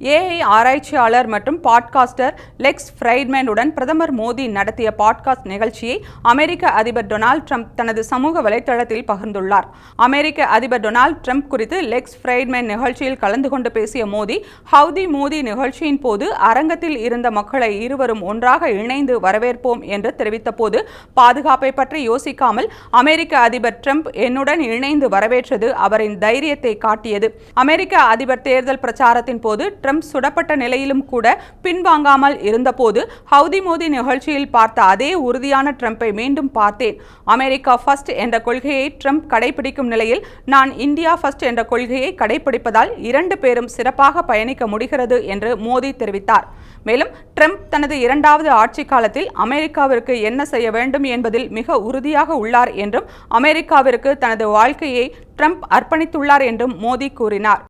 AI ஆராய்ச்சியாளர் மற்றும் podcaster Lex ஃப்ரைட்மேனுடன் பிரதமர் மோடி நடத்திய பாட்காஸ்ட் நிகழ்ச்சியை அமெரிக்க அதிபர் டொனால்ட் ட்ரம்ப் தனது சமூக வலைதளத்தில் பகிர்ந்துள்ளார். அமெரிக்க அதிபர் டொனால்ட் ட்ரம்ப் குறித்து லெக்ஸ் ஃப்ரைட்மேன் நிகழ்ச்சியில் கலந்து கொண்டு பேசிய மோடி ஹவுதி மோடி நிகழ்ச்சியின் போது அரங்கத்தில் இருந்த மக்களை இருவரும் ஒன்றாக இணைந்து வரவேற்போம் என்று தெரிவித்த போது பாதுகாப்பை பற்றி யோசிக்காமல் அமெரிக்க அதிபர் ட்ரம்ப் என்னுடன் இணைந்து வரவேற்றது அவரின் தைரியத்தை காட்டியது. அமெரிக்க அதிபர் தேர்தல் பிரச்சாரத்தின் போது குற்றம் சுடப்பட்ட நிலையிலும் கூட பின்வாங்காமல் இருந்தபோது ஹவுதி மோதி நிகழ்ச்சியில் பார்த்த அதே உறுதியான ட்ரம்பை மீண்டும் பார்த்தேன். அமெரிக்கா ஃபர்ஸ்ட் என்ற கொள்கையை ட்ரம்ப் கடைபிடிக்கும் நிலையில் நான் இந்தியா ஃபர்ஸ்ட் என்ற கொள்கையை கடைபிடிப்பதால் இரண்டு பேரும் சிறப்பாக பயணிக்க முடிகிறது என்று மோடி தெரிவித்தார். மேலும் ட்ரம்ப் தனது இரண்டாவது ஆட்சி காலத்தில் அமெரிக்காவிற்கு என்ன செய்ய வேண்டும் என்பதில் மிக உறுதியாக உள்ளார் என்றும் அமெரிக்காவிற்கு தனது வாழ்க்கையை ட்ரம்ப் அர்ப்பணித்துள்ளார் என்றும் மோடி கூறினார்.